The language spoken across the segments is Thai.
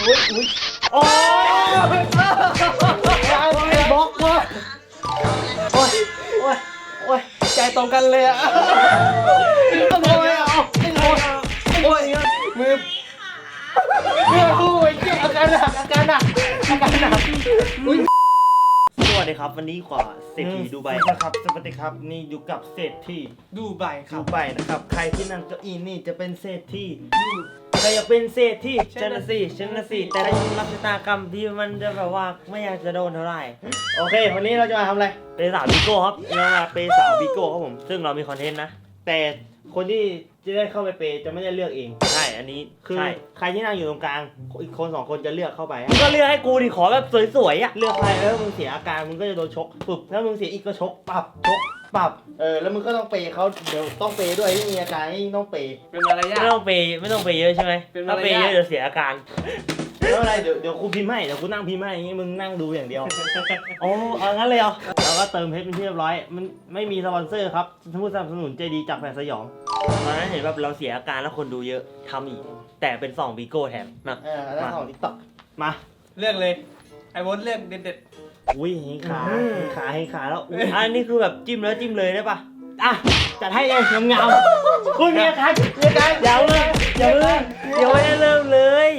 อุ้ยอุ้ยโอ้ยบล็อกวะโอ้ยโอ้ยโอ้ยใจตรงกันเลยอะโอ้ยเอาโอ้ยโอ้ยมือมือโอ้เจ็บอาการหนักอาการหนักอาการหนักอุ้ยสวัสดีครับ วันนี้ขวาเศรษฐีดูไบนะครับสวัสดีครับนี่อยู่กับเศรษฐีดูใบครัดูไบนะครับ ใครที่นั่งเก้าอี้นี่จะเป็นเศรษฐี ใครอยากเป็นเศรษฐีชนะสิชนะสิแต่รับชะตากรรมที่มันจะแบบว่าไม่อยากจะโดนเท่าไหร่ โอเค วันนี้เราจะมาทำอะไรเปย์สาวบิโก้ครับเรามาเปย์สาวบิโก้ครับผม ซึ่งเรามีคอนเทนต์นะ แต่คนที่จะได้เข้าไปเปย์จะไม่ได้เลือกเอง ใช่ อันนี้คือใช่ใครที่นั่งอยู่ตรงกลาง อีกคนสองคนจะเลือกเข้าไปมึงก็เลือกให้กูดิขอแบบสวยๆอะ เลือกใครเออมึงเสียอาการมึงก็จะโดนชกปึบถ้ามึงเสียอีกก็ชกปรับชก ปรับ เออ แล้วมึงก็ต้องเปย์เขาเดี๋ยวต้องเปย์ด้วยที่มีอาการนี่ต้องเปย์เป็นมารยาไม่ทต้องเปย์ไม่ต้องเปย์เยอะใช่ไหมเป็นถ้าเปย์มารเยยาทอะเดี๋ยวเสียอาการ แล้วอะไร เดี๋ยวเดี๋ยวกูพิมพ์ให้ เดี๋ยวกูนั่งพิมพ์ให้อย่างงี้มึงนั่งดูอย่างเดียว โอ้เอางั้นเลยเหรอแล้วก็เติมเพชรเป็นที่เรียบร้อย มันไม่มีสปอนเซอร์ครับผู้สนับสนุนใจดีจากแผ่นสยอง ตอนนั้นเห็นแบบเราเสียอาการแล้วคนดูเยอะทำอีก แต่เป็นสองบิโก้แถมนะ เออแล้วของทิกตอกมา เลือกเลย ไอ้บดเลือกเด็ด อุ้ยเห็นขาอืมเห็นขาเห็นขาแล้วอุ้ยอันนี้คือแบบจิ้มแล้วจิ้มเลยได้ปะอะจัดให้เลยงามๆคุณมีอาการมีอาการอย่าเพิ่งอย่าเพิ่งยังไม่ได้เริ่มเลย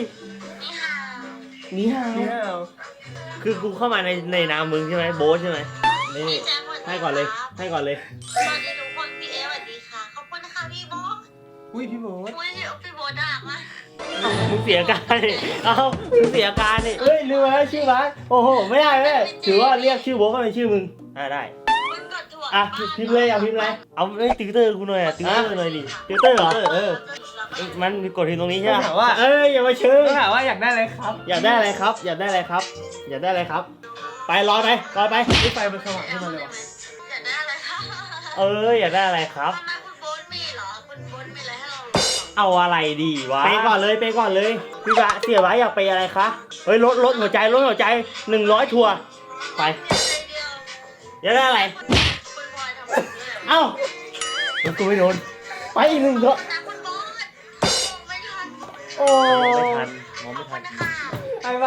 นี่ฮะๆเนี่ยคือกูเข้ามาในในนามมึงใช่ไหมโบ๊ทใช่ไหมนี่พี่แจ๊คสวัสดีให้ก่อนเลย ให้ก่อนเลยสวัสดีทุกคนพี่เอสวัสดีค่ะขอบคุณนะคะพี่โบ๊ทอุ้ยพี่โบ๊ทอุ้ยพี่โบ๊ทด่ามากเอ้ามึงเสียอาการนี่เอ้ามึงเสียอาการนี่เฮ้ยลืมแล้วชื่อร้านโอ้โหไม่ได้ไม่ได้ถือว่าเรียกชื่อโบ๊ทก็เป็นชื่อมึงอ่าได้ มึงกดถั่วอะพิมพ์เลยอะพิมพ์เลยเอาไอ้ติวเตอร์กูหน่อยอะติวเตอร์หน่อยดิติวเตอร์เหรอเออมันมีกดทีตรงนี้ใช่ต้องไหมถามว่า เอ้ยอย่ามาเชิญต้องถามว่าอยากได้อะไรครับอยากได้อะไรครับ อยากได้อะไรครับ อยากได้อะไรครับ ไปรอไปรอไป นี่ไฟมันสว่างขึ้นมาเลยวะอยากได้อะไรคะ เอออยากได้อะไรครับทำไมคุ เอาอะไรดีวะ ไปก่อนเลยไปก่อนเลยพี่บะเสียบะอยากไปอะไรคะเฮ้ยลดลดหัวใจลดหัวใจหนึ่งร้อยทัวร์ไปเดียวอยากได้อะไรคุณคุณพลอยทำแบบนี้เลยเอ้าเดี๋ยวกูไม่โดนไปอีกหนึ่งก็นะคุณโบ๊ทไม่ทันโอ้ไม่ทันมองขไม่อบทัคุนณนะคะ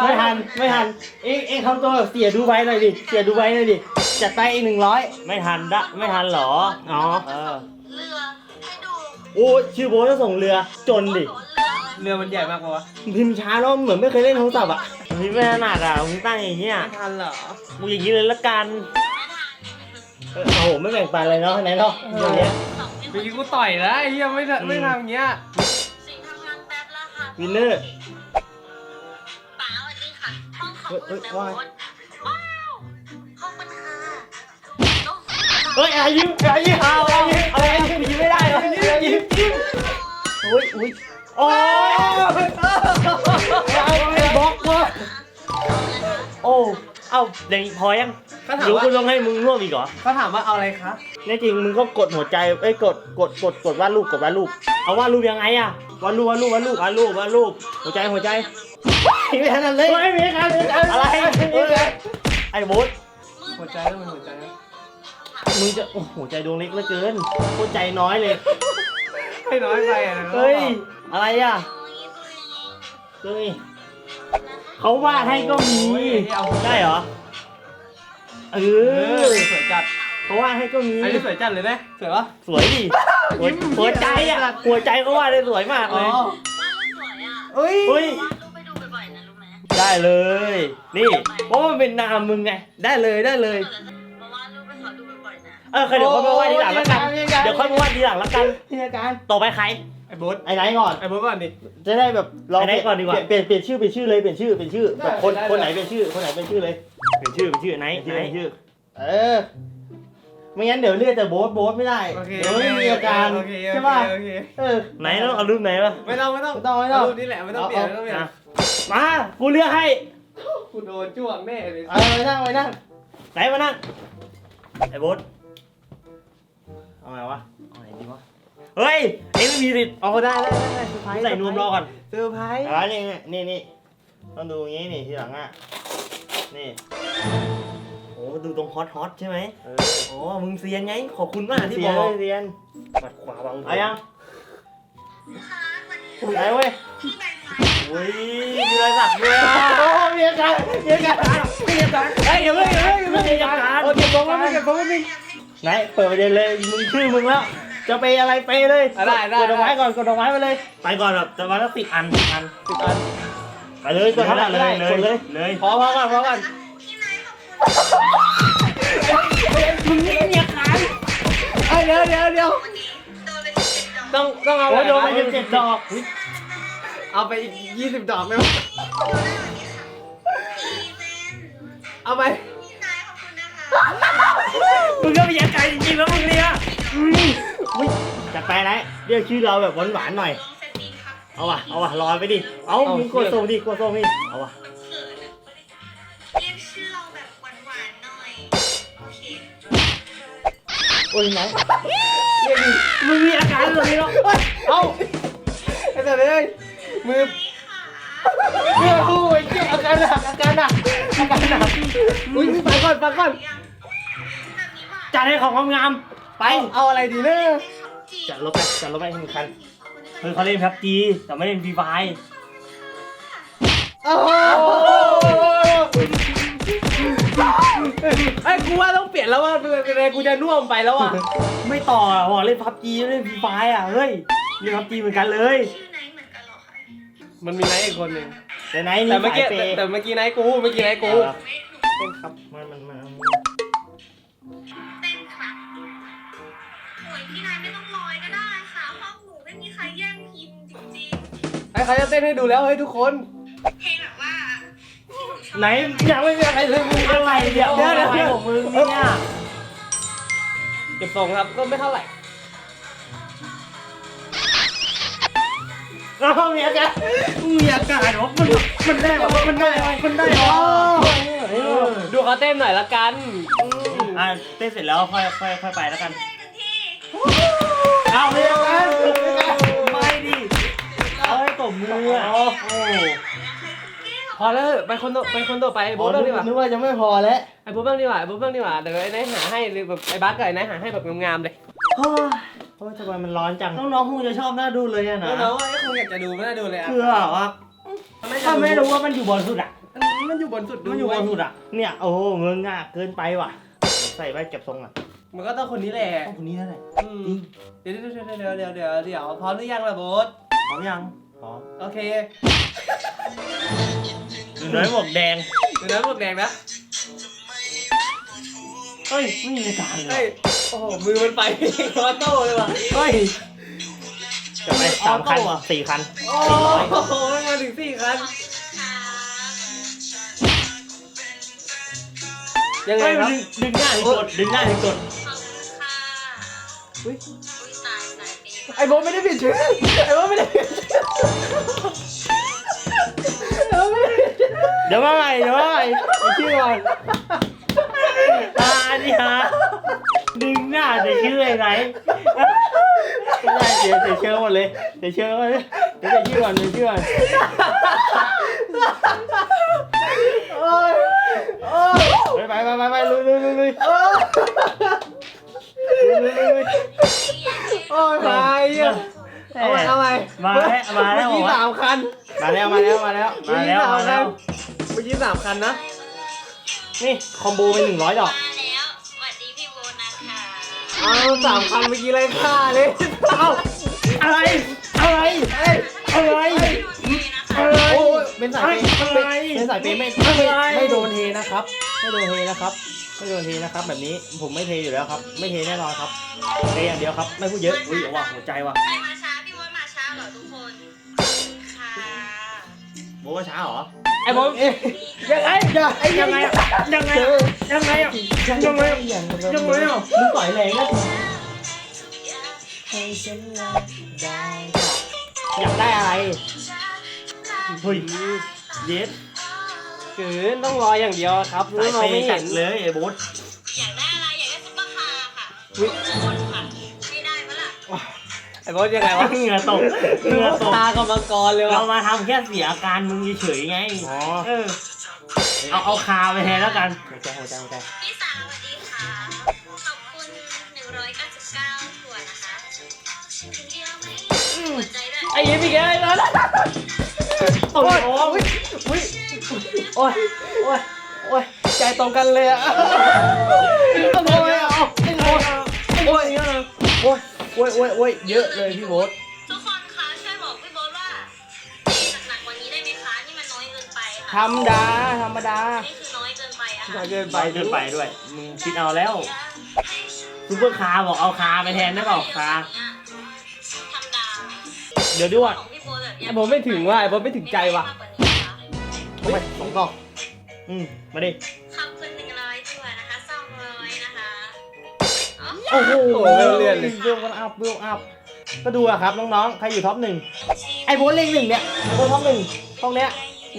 ไม่ทันไม่ทันเอ็งเอ็งทำตัวแบบเสียดูไว้หน่อยดิเสียดูไว้หน่อยดิจัดไปอีกหนึ่งร้อยไม่ทันดะไม่ทันเหรออ๋อเออเรือให้ดู โอ้ชื่อโบ๊ทจะส่งเรือจนดิเรืออะไรเรือมันใหญ่มากปะวะพิมพ์ช้าแล้วเหมือนไม่เคยเล่นโทรศัพท์อะมึงไม่ถนัดอะมึงตั้งอย่างเงี้ยไม่ทันเหรอ มึงอย่างนี้เลยละกันเออโอ้โหไม่แบ่งปันเลยเนาะไหนเนาะอย่างเงี้ยสองที่เมื่อกี้กูต่อยแล้วไอ้เหี้ยไม่ทำไม่ทำอย่างเงี้ย สิ่งทำงานแป๊บแล้วค่ะวินเนอร์ ป๋าสวัสดีค่ะห้องขอบเฮ้คุยณเฮ้นะยโบ๊ว่าทว้าวขอบคุณค่ะต้อง เฮ้ยอายิ้มอายิ้มเอาอายิ้มเอาอายิ้ม ยิ้มยิ้มยิ้ยิ้มอุ้ยอุ้ยโอ้ยบล็อกวะโอ้เอ้าเดี๋ยวพอยังเขาถามรู้ว่ากูต้องให้มึงร่วมอีกเหรอเขาถามว่าเอาอะไรคะแน่จริงมึงก็กดหัวใจเอ้ยกดกดกดกดวาดรูปกดวาดรูปเอาวาดรูปยังไงอะวาดรูปวาดรูปวาดรูปวาดรูปวาดรูปหัวใจหัวใจไม่ทันเลยไม่มีครับอะไรไอ้โบ๊ทหัวใจแล้วมันหัวใจนะ มึงจะโอ้โหหัวใจดวงเล็กเหลือเกินหัวใจน้อยเลย ให้น้อยไปอะนะเฮ้ย อะไรอะเฮ้ยเขาวาดให้ก็มีโอ้ยเอาได้เหรอ เอเอออสวยจัด เขาวาดให้ก็มี อันนี้สวยจัดเลยไหมสวยปะ สวยดิหัวหัวใจอะ หัวใจก็วาดได้สวยมากเลยวาดรูปสวยอะเฮ้ย เฮ้ย วาดรูปไปดูบ่อยๆนะรู้ไหมได้เลย นี่ เพราะมันเป็นนามมึงไง ได้เลยได้เลยมาว บ่อยๆนะเออเดี๋ยวค่อยมาวาดทีหลังละกัน เดี๋ยวค่อยมาวาดทีหลังละกัน พี่อาการต่อไปใคร ไอ้โบ๊ทไอ้ไหนก่อน ไอ้โบ๊ทก่อนดิ จะได้แบบลองไอ้ไหนก่อนดีกว่า เปลี่ยนเปลี่ยนชื่อเปลี่ยนชื่อเลยเปลี่ยนชื่อเปลี่ยนชื่อแบบคนได้ได้คนไหนเป็นชื่อ คนไหนเป็นชื่อเลย เป็นชื่อเป็นชื่อไหนเปลี่ยนไหนชื่อเปลี่ยนชื่อ เออ ไม่งั้นเดี๋ยวเรียกแต่โบ๊ทโบ๊ทไม่ได้โอเคเดี๋ยวไม่มีอาการโอเคโอเคใช่ป่ะโอเคเออ ไหนต้องเอารูปไหนวะไม่ต้องไม่ต้องไม่ต้องไม่ต้องเารูปนี้แหละไม่ต้องเปลี่ยนไม่ต้องเปลี่ยนอะมา กูเลือกให้ กูโดนจ้วงแน่เลย เอาไปนั่งไปนั่งไหนมานั่งไอ้โบ๊ทเอา ไงวะเอาไหนดีวะ เฮ้ยไอ้ไม่มีสิทธิ์เอาได้ได้ได้ได้เซอร์ไพรส์ใส่นวมรอก่อนเซอร์ไพรส์เอานี่นี่นี่นี่ต้องดูอย่างงี้นี่ทีหลังอะ นี่ โอ้ดูตรงฮอตฮอตใช่ไหมเอออ๋อ มึงเซียนไง ขอบคุณมากที่เรีบยนอกเรียนปัดขวาบังเอายังค่ะวันนี้ไหนเว้ยพี่ใบไม้เอุ้ยมีรอยสักด้วยอะโอ้มีอาการมีอาการมีอาการเฮ้ยอย่าเพิ่งอย่าเพิ่งอย่าเพิ่งมีอาการโอเคบงแล้วไม่เก็บบงแล้วไม่ ไหนเปิดประเด็นเลยมึงชื่อมึงแล้วจะไปอะไรไปเลยได้ได้ กดดอกไม้ก่อนกดดอกไม้ไปเลยไปก่อนแบบจะมาแล้วสิบอันสิบอันสิบอัน ไปเลยกดเท่าไหร่เลยกดเลยเลยพอพอก่อนพอก่อนพี่นายขอบคุณมึงนี่มีอาการเฮ้ยเดี๋ยวเดี๋ยวเดี๋ยววันนี้โดนไปสิบเจ็ดดอกต้องต้องเอาโอ้ยโดนไปไปเจ็ดดอกเอาไปอีกยี่สิบดอกไหมวะดูได้วันนี้ค่ะอีเวนเอาไป พี่นายขอบคุณนะคะ มึงก็มีอาการจริงๆแล้วมึงเนี่ยอุ๊ยจัดไปไหนเรียกชื่อเราแบบหวานๆหน่อยลองเซตติ้งครับเอาว่ะ เอาว่ะรอไปดิ เอามึงกดส่งดิกดส่งดิเอาว่ะเขินอะเรียกชื่อเราแบบหวานๆหน่อย โอเคโอ้ยน้องเรียกดิมึงมีอาการแบบนี้หรอเอาไอ้เดี๋ยวเลยมือไม่ค่ะเรียกคู่ไอ้เจ้าอาการหนักอาการหนักอาการหนักอุ้ยไปก่อนไปก่อนยังแบบนี้ว่า จัดให้ของงามๆไป เอาอะไรดีเนี่ยจีจัดรถไปจัดรถไปให้หนึ่งคันเฮ้ยเขาเล่นแพ็บจีแต่ไม่เล่นฟรีไฟโอ้โหไอ้ยกูว่าต้องเปลี่ยนแล้วว่าเป็นไงกูจะน่วมไปแล้วอะ ไม่ต่ออะบอกเล่นพับจีเล่นฟรีไฟอะ เฮ้ยเล่นพับจีเหมือนกันเลยชื่อไหนเหมือนกันเหรอคะมันมีไนท์อีกคนหนึ่งแต่ไหนนี่แต่เมื่อสากี้ยเปแต่ย์แต่เมื่อกี้ไนท์กู เมื่อกี้ไนท์กูเอาละไม่หนูเป็นครับมันมันมัน พี่นายไม่ต้องลอยก็ได้ค่ะห้องหนูไม่มีใครแย่งพิมพ์จริงไอ้เขาจะเต้นให้ดูแล้วเฮ้ยทุกคน ๆเพลงแบบว่าที่หนูชอบไหนยังไม่มีอะไรเลยมึงอะไรเดี๋ยวเดี๋ยวเดี๋ยวอะไรของมึงเนี่ยเก็บทรงครับก็ไม่เท่าไหร่เรามีอาการมีอาการเหรอมันมันได้เหรอมันได้เหรอมันได้เหรอดูเขาเต้นหน่อยละกัน อะเต้นเสร็จแล้วค่อยค่อยค่อยไปแล้วกัน เต้นกันที่เอาเลยกันไม่ดิเอาให้ตบมืออะโอ้โหพอแล้วไปคนต่อไปคนต่อไปไอ้โบ๊ทบ้างดีกว่านึกว่าจะไม่พอแล้วไอ้โบ๊ทบ้างดีกว่าไอ้โบ๊ทบ้างดีกว่าเดี๋ยวไอ้นายหาให้หรือแบบไอ้บัสกับไอ้นายหาให้แบบงามๆเลยโอ้ยโอ้ยทำไมมันร้อนจังน้องๆคงจะชอบน่าดูเลยอะนะน้องๆไอ้คงอยากจะดูไม่น่าดูเลยอะคือแบบว่าถ้าไม่รู้ว่ามันอยู่บนสุดอะมันอยู่บนสุดดูมันอยู่บนสุดอะเนี่ยโอ้โหเงินง่ะเกินไปว่ะ ใส่ไว้เก็บทรงอะ มันก็ต้องคนนี้แหละ ต้องคนนี้นั่นแหละอืมเดี๋ยวเดี๋ยวเดี๋ยวเดี๋ยวเดี๋ยวเดี๋ยวพร้อมหรือยังล่ะโบ๊ทพร้อมยังพร้อมโอเคหนูน้อยหมวกแดงเดี๋ยวนะหมวกแดงนะเฮ้ยไม่มีอาการเลเฮ้ยยโอ้โหมือมันไปออโต้เลยว่ะเฮ้ยจะไปสามคันสี่คันโอ้โหมันมาถึงสี่คันยังไงเฮ้ยครับดึงดึงหน้าถึงกดดึงหน้าถึงกดข อบคุณค่ะอุ๊ยอุ้ยตายตายเองไอ้โบ๊ทไม่ได้ผิดชื่อไอ้โบ๊ทไม่ได้ผิดชื่อไอ้โบ๊ทไม่ได้ผิดชื่อเดี๋ยวมาใหม่เดี๋ยวมาใหม่เอาชื่อก่อนอ่านี่ฮะดึงหน้าแต่ชื่ออะไรไหนไม่ได้เดี๋ยวเดี๋ยวเชื่อหมดเลยเดี๋ยวเชื่อหมดเลยเดี๋ยวจะชื่อก่อนเดี๋ยวชื่อก่อนโอ้ยโอ้ย ไปไปไปไปลุยลุยลุยลุยโอ้ยลุยลุยลุย โอ้ยมาไอ้เหี้ยเอาใหม่เอาใหม่มาแล้วมาแล้วเมื่อกี้สามคัน มาแล้วมาแล้วมาแล้วมาแล้วมาแล้วเมื่อกี้สามคันนะ นี่คอมโบเป็นหนึ่งร้อยดอกมาแล้วสวัสดีพี่โบนะคะเอาสามคันเมื่อกี้เลยค่าเลย เอ้าอะไร อะไรเอ้ยอะไรพี่นะคะอะไร โอ้ยเป็นสายเปย์อะไรเป็นสายเปย์ไม่อะไรไม่ไม่โดนเทนะครับ ไม่โดนเทนะครับ ไม่โดนเทนะครับ แบบนี้ผมไม่เทอยู่แล้วครับ ไม่เทแน่นอนครับเทอย่างเดียวครับ ไม่พูดเยอะอุ้ยเอาว่ะหัวใจว่ะใครมาช้าพี่โบทมาช้าเหรอทุกคนขอบคุณค่ะโบอกว่าช้าเหรอไอ้ผมเอ๊ะยังไงอย่าไอ้ยังไงอะยังไงอะยังไงอะยังไงอะยังไงอะมึงต่อยแรงนะให้ฉันอยากได้อะไร เฮ้ยเย็ดเกินต้องรออย่างเดียวครับสายเราเปไม่ย์จัเห็ดนเลยไอ้โบ๊ทอยากได้อะไรอยากได้ซุปเปอร์คาร์ค่ะอุ๊ยคนค่ะไม่ได้ปะล่ะไอ้บอสยังไงวะเหงื่อตกเหงื่อตกตากำลังกรเลยเราวะมาทำแค่เสียอาการมึงเฉยๆไงอ๋อเออเอาเอาคาไปแทนแล้วกันหัวใจหัวใจหัวใจพี่สาวสวัสดีค่ะขอบคุณ199ถั่วนะคะถึงเดียวไหมหัวใจด้วยไอ้ยิ้มอีกแล้ว ไอ้อสโอ้ยโอ้ยโอ้ยโอ้ยโอ้ยใจตรงกันเลยอะโอ้ยเอาโอ้ยโอ้ยโอ้ยโอ้ยโอ้ยโอ้ยเยอะเลยพี่โบ๊ททุกคนคะช่วยบอกพี่โบ๊ทว่าหนักๆกว่านี้ได้ไหมคะนี่มันน้อยเกินไปธรค่ะรมดาธรรมดานี่คือน้อยเกินไปอะค่ะเกินไปเกินไปด้วย มึงคิดเอาแล้วซุปเปอร์คาร์บอกเอาคาร์ไปแทนได้เปล่าคาร์ธรรมดาเดี๋ยวด้วย ของพี่โบ๊ทแบบไอ้ผมไม่ถึงว่ะไอ้ผมไม่ถึงใจว่ะมากกว่านี้นะคะโอ้ยสองกล่องอืมมาดิ ขอบคุณหนึ่งร้อยตัวนะคะสองร้อยนะคะอ๋อโอ้โหโอ้โหเลื่อนเลย เวลกันอัพเวลอัพก็ดูอะครับน้องๆ ใครอยู่ท็อปหนึ่งไอ้โบ๊ทเลขหนึ่งเนี่ยไอ้โบ๊ทท็อปหนึ่งห้องเนี้ย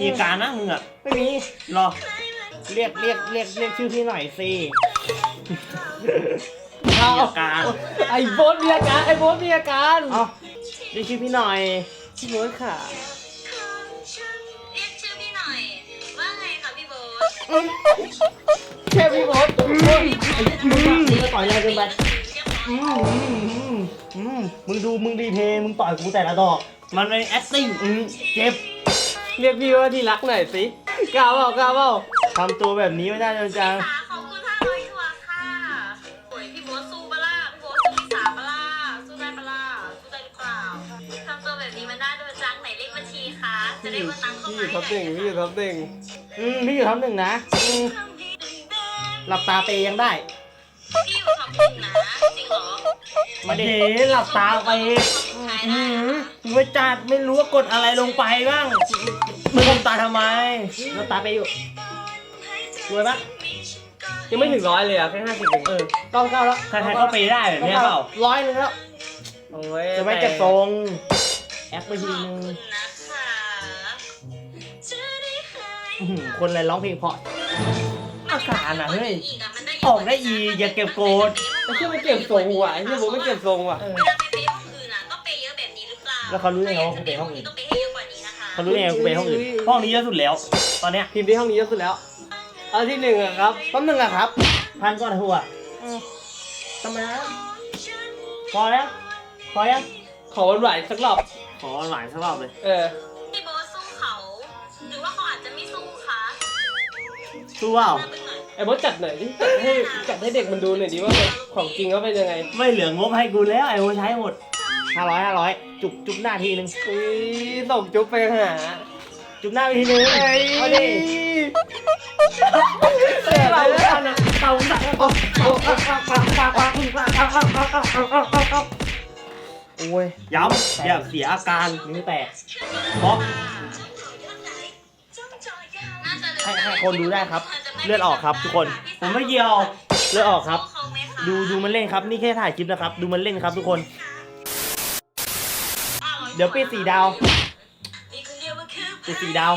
มีการนะมึงอะ ไม่มี รอ เรียกเรียกเรียกเรียกชื่อพี่หน่อยสิมีอาการ ไอ้โบ๊ทมีอาการไอ้โบ๊ทมีอาการเอาเรียกชื่อพี่หน่อย พี่โบ๊ทค่ะเรียกชื่อพี่หน่อยว่าไงคะพี่โบ๊ทแค่พี่โบ๊ทมึงต่อยแรงเกินไปเรียกหมอืมอืมอืมมึงดูมึงดีเพย์มึงต่อยกูแต่ละดอก มันเป็น acting อืมเจ็บเรียกพี่ว่าที่รักหน่อยสิกล้าเปล่ากล้าเปล่าทำตัวแบบนี้ไม่ได้นะจัง ได้ด้วยจังไหนเลขบัญชีคะจะพี่ได้อยู่โอนตังเข้าพี่อมายู่ท็อปหนึ่งพี่อยู่ท็อปหนึ่งอืมพี่อยู่ท็อปหนึ่งนะอืมหลับตาเปย์ยังได้พี่อยู่ท็อปหนึ่งนะจริงเหรอมาดิหลับตาไปขายอืได้มมึงไม่จัดไม่รู้ว่ากดอะไรลงไปบ้างมึงทำตาทำไมหลับตาเปย์อยู่รวยปะยังไม่ถึงร้อยเลยอะแค่ห้าสิบเองเออเก้าเก้าแล้วใครๆก็ไปได้แบบเนี้ยเปล่าร้อยหนึ่งแล้วโอ้ยจะไม่เก็บทรง แอปไปขทีอบนึงคุณนะคะจะได้หายอื้อหือคนอะไรร้องเพลงเพราะอาการอะเฮ้ยอีกอะมันได้ออกได้อีกอย่าเก็บโกรธ ไอ้เชี่ยไม่เก็บทรงว่ะไอ้เชี่ยผมไม่เก็บทรงว่ะ เออ เวลาไปเปย์ห้องอื่นอะก็เปย์เยอะแบบนี้หรือเปล่าแล้วเขารู้ได้ไงว่ากูเปย์ห้องอื่น ต้องเปย์ให้เยอะกว่านี้นะคะเขารู้ได้ไงกูไปห้องอื่น ห้องนี้เยอะสุดแล้ว ตอนเนี้ยทีมที่ห้องนี้เยอะสุดแล้วเอาที่หนึ่งอะครับแป๊บนึงอะครับพันก้อนหัวทำไมนะพอแล้ว พอยังขอหวานๆสักรอบ ขอหลายสักรอบเลย เออ พี่โบทสู้เขา หรือว่าเขาอาจจะไม่สู้คะสู้เปล่ามาเป็นหน่อยไอ้บอสจัดหน่อยดิจัดให้จัดให้เด็กมันดูหน่อยดิว่าแบบของจริงเขาเป็นยังไงไม่เหลืองบให้กูแล้วไอ้โอใช้หมดห้าร้อยห้าร้อยจุกจุกหน้าทีนึงอุ้ยส่งจุ๊บไปหาจุกหน้าไปทีนึงเอ้ยเอาดิเสียอะไรแล้วกันอะเอาเอาเอาเอา โอ้ยย้ำอย่าเสียอาการนิ้วแตกบล็อกให้ให้คนดูได้ครับ เลือดออกครับทุกคน ผมไม่เกี่ยว เลือดออกครับ ดูดูมันเล่นครับ นี่แค่ถ่ายคลิปนะครับ ดูมันเล่นครับทุกคน เดี๋ยวปิดสี่ดาวปิดสี่ดาว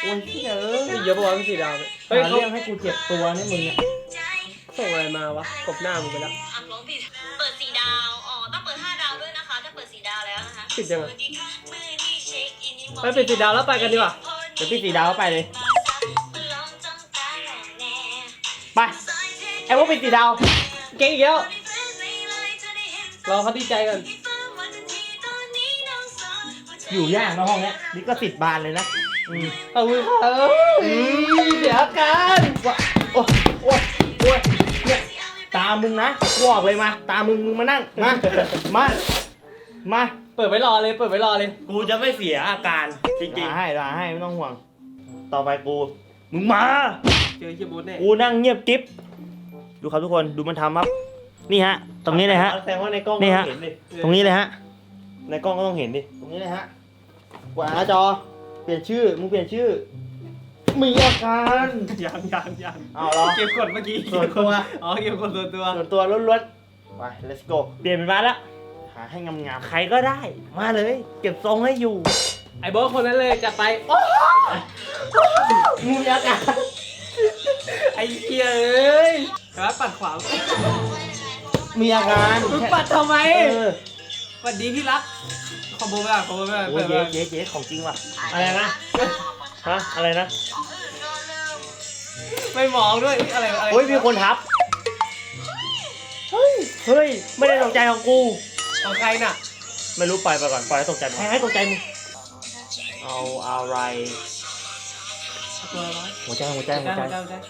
โอ้ยเฮ้ยมีเยอะปะวะพี่สีดาวเนี่ยเฮ้ยหาเขาเรื่องให้กูเจ็บตัวนี่มึงเนี่ยส่งอะไรมาวะกบหน้ามึงไปแล้ว ปิดยังไงไปไปปิดสีดาวแล้วไปกันดีกว่าเดี๋ยวปิดสี่ดาวแล้วไปเลย ไปไอ้พวกปิดสี่ดาว เก่งอีกแล้วรอเขาดีใจกัน อยู่ยากนะห้องเนี้ยนี่ก็ติดบานเลยนะอืมเอามือเออเดี๋ยวกันว่าโอ้ยโอ้ยโอ้ยเนี่ยตามมึงนะกูออกเลยมา ตามมึงมึงมานั่ง มา มา มาเปิดไว้รอเลย เปิดไว้รอเลย กูจะไม่เสียอาการจริงด่าให้ด่าให้ไม่ต้องห่วง ต่อไปกูๆมึงมา เจอเฮียบูธแน่กูนั่งเงียบกิ๊บ ดูครับทุกคน ดูมันทำครับ นี่ฮะ ตรงนี้เลยฮะ แสดงว่าในกล้องนี่ฮะเห็นดิ ตรงนี้เลยฮะ ในกล้องก็ต้องเห็นดิ ตรงนี้เลยฮะกว่าหน้าจอ เปลี่ยนชื่อ มึงเปลี่ยนชื่อ มีอาการ ยังยังยังเอาเหรอเก็บกดเมื่อกี้ส่วนตัว อ๋อเก็บกดส่วนตัว ส่วนตัวล้วนๆ ไป let's go เปลี่ยนเป็นมาแล้ว หาให้งามใครก็ได้ มาเลย เก็บทรงให้อยู่ ไอ้โบ๊ทคนนั้นเลยจะไป โอ้ๆมีอาการไอ้เฮียเอ้ยแต่ว่าปัดขวามีอาการมึงปัดทำไมเออสวัสดีที่รักขอโบว์ไปอะขอโบว์ไปอะโอ้เปิยดเจ๊มาเจ๊เจ๊ของจริงว่ะ อะไรนะ ฮะ อะไรนะ ไม่มองด้วยอะไรอะไร โอ้ยมีคนทับ เฮ้ยไม่ได้ตกใจของกู ของใครน่ะ ไม่รู้ปล่อยไปก่อนปล่อยให้ตกใจใครมาให้ตกใจมึง เอาอะไร ตัวร้อยหัวใจหัวใจหัวเจ้าใจเจ้าเจ้า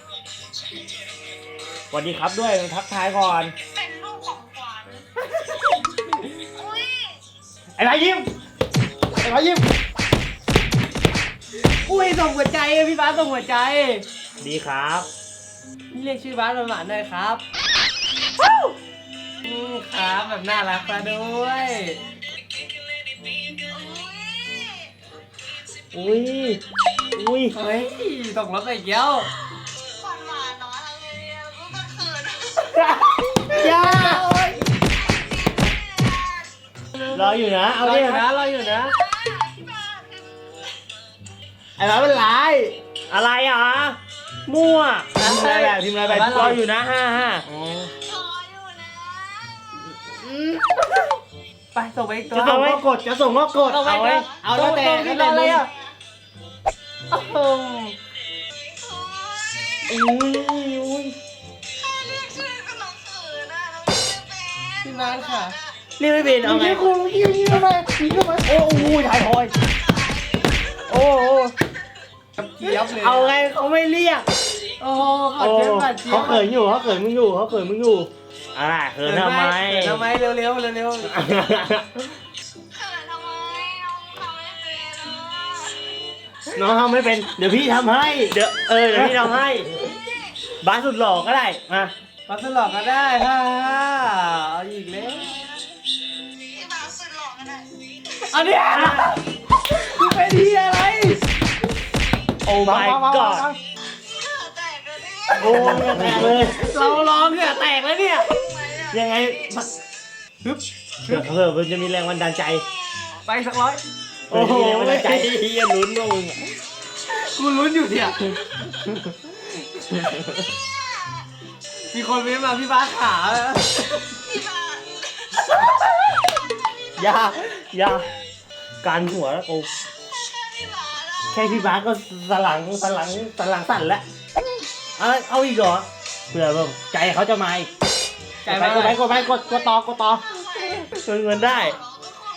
สวัสดีครับด้วยทักทายก่อน เป็นลูกของขวัญอุ้ยไอ้ไรยิ้ม ไอ้พายิ้ม อุ้ยส่งหัวใจอะพี่บาสส่งหัวใจดีครับนี่เรียกชื่อบาสหวานๆหน่อยครับ อืมครับแบบน่ารักมาด้วย อุ้ย อุ้ย เฮ้ยส่งรถไปอีกแล้วหวานหวานๆเนาะอะไรเนี่ยรู้ตะเขินย่าโอ๊ยรออยู่นะ เอารอดิอยู่นะรออยู่นะ ไอ้พาเป็นไร อะไรอะมั่วทีมอะไรแบบทีมอะไรแบบรออยู่นะห้าห้ารออยู่นะ ไปส่งไปอีกตัวจะส่งก็กดจะส่งก็กดส่งไปเอาอีกไว้ตัวเอาแล้วแต่ส่งที่รออะไรอะโอ้โหอุ้ยอุ้ยแค่เรียกชื่อก็น้องเขินอะน้องเขินเป็นพี่บาสค่ะนี่ไม่เป็นเอาไงยิงคุณยิงยิงทำไมยิงทำไมโอ้โหถ่ายทอยโอ้โหกับเจี๊ยบเลยเอาไงเขาไม่เรียกโอ้โหขอโอ้เจี๊ยบขอเจี๊ยเขาบเขินอยู่เขาเขินมึงอยู่เขาเขินมึงอยู่ อะไรเขินทำไมเขินทำไมเร็วๆเร็วๆเร็วเขินทำไมน้องทำไม่เป็นอะน้องทำไม่เป็น เดี๋ยวพี่ทำให้ เดี๋ยวเออเดี๋ยวพี่ทำให้บาสสุดหล่อก็ได้มาๆมาสลอกก็ได้ฮ่าเอาอีกแล้วพี่บ่าวสุดหล่อก็ได้อันเนี้ยคือเป็นที่อะไร โอ้ my มามา god มาเขินแต กเลยนี่โอ้ยแตกเลย เราร้องเนี่ยแตกแล้วเนี่ยไหมอะยังไงฮึบเผื่อเผื่อมันจะมีแรงบันดาลใจ ไปสักร้อย โอ้โหมีแรงบันดาลใจเฮียลุ้นว่ามึงอะกูลุ้นอยู่เนี่ย มีคนเม้นมาพี่บ้าสขาพี่บ่าวอย่าอย่าการหัวแล้วกูพี่บ่าวล่ะแค่พี่บาสก็สลังสลังสลังสั่นแล้ว เอาเอาอีกเหรอเผื่อแบบใจเขาจะมาอีกใจกดไปมากกดไปกดไปกดกดต่อกดต่อเงินเงินได้น้องก็คง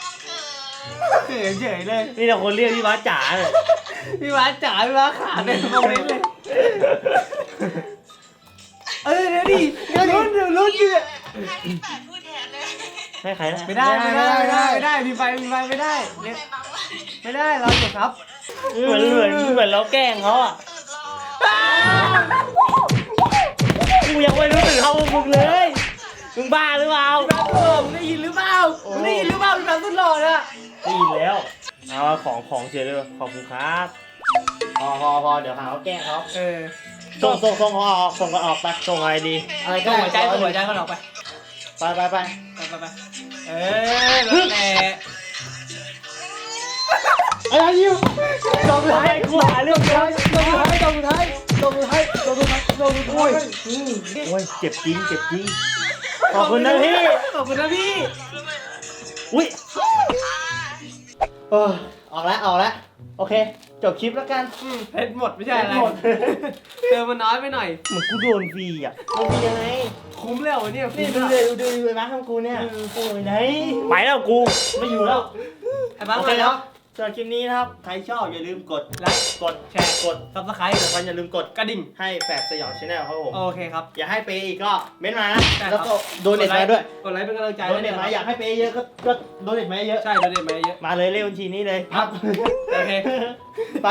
น้องเขินเฉยๆเลยนี่แต่คนเรียกพี่บาสจ๋าเลยพี่บ้าสจ๋าพี่บ้าสขาเนี่ยคอมเมนต์เลยเออเดี๋ยวดิเดี๋ยวลุ้นเดี๋ยวลุ้นอยู่เนี่ยให้พี่แปดพูดแทนเลยให้ใครนะไม่ได้ไม่ได้ไม่ได้ไม่ได้มีไฟมีไฟไม่ได้พูดเนี่ยไปบางวันไม่ได้เราจบครับเหมือนเหมือนเหมือนเราแกล้งเขาอะตื่นรอ กูยังไม่รู้สึกเท่ามึงเลย มึงบ้าหรือเปล่าพี่บ้าสตัวมึงได้ยินหรือเปล่ามึงได้ยินหรือเปล่าพี่บ้าสสุดหล่อน่ะได้ยินแล้วเอาของของเสียเลยขอบคุณครับพอพอพอเดี๋ยวหาเขาแกล้งเขาเออส่งส่งส่งเขาออกส่งกันออกไปส่งอะไรดีอะไรก็ส่งได้หัวใจส่งหัวใจเขาออกไปไปไปไปไปไปไปเออแล้วแต่ไอ้พายิ้มจบเลยกูหาเรื่องตัวสุดท้ายตัวสุดท้าย ตัวสุดท้ายตัวสุดท้ายตัวสุดท้ายโอ้ยเจ็บจริงเจ็บจริงขอบคุณนะพี่ขอบคุณนะพี่อุ้ยเออออกแล้วออกแล้วโอเค จบคลิปแล้วกันอืมเพชรหมดไม่ใช่อะไรเพชรหมดเติมมันน้อยไปหน่อยเหมือนกูโดนฟรีอะมันเป็นยังไงคุ้มแล้วเนี่ยนี่คุ้มดูแล้วเลยดูดูดูนะข้างกูเนี่ยโอ้ยไหนไปแล้วกูไม่อยู่แล้วไอ้บ้าโอมาเคคแล้รัวบ สำหรับคลิปนี้นะครับ ใครชอบอย่าลืมกดไลค์ กดแชร์ กดซับสไครต์สำคัญอย่าลืมกดกระดิ่ง ให้แฝดสยองชาแนลครับผม โอเคครับ อย่าให้เปย์อีกก็เม้นมานะ ใช่ครับ แล้วก็โดเนทมาด้วย กดไลค์เป็นกำลังใจโดเนทมาอยากให้เปย์เยอะก็ก็โดเนทมาเยอะ ใช่โดเนทมาเยอะ มาเลยเลขบัญชีนี้เลยครับ โอเค ไป